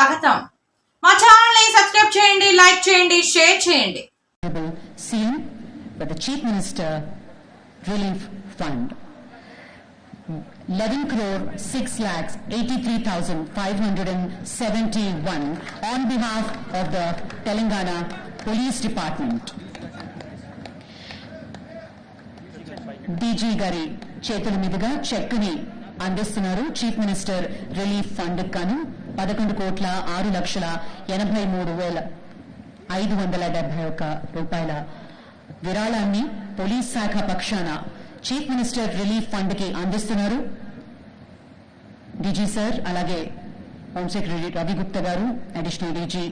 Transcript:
స్వాగతం మా ఛానల్ని సబ్స్క్రైబ్ చేయండి లైక్ చేయండి షేర్ చేయండి scene but chief minister relief fund 11 crore 6 lakhs 83,571 on behalf of the Telangana Police Department. DG గారి చేతుల మీదుగా చెక్కుని అందిస్తున్నారు చీఫ్ మినిస్టర్ రిలీఫ్ ఫండ్ కాను పదకొండు కోట్ల ఆరు లక్షల ఎనభై మూడు వేల ఐదు వందల డెబ్బై ఒక్క రూపాయల విరాళాన్ని పోలీస్ శాఖ పక్షాన చీఫ్ మినిస్టర్ రిలీఫ్ ఫండ్కి అందిస్తున్నారు. డీజీ సార్ అలాగే హోంసెక్రటరీ రవిగుప్త గారు అడిషనల్ డీజీ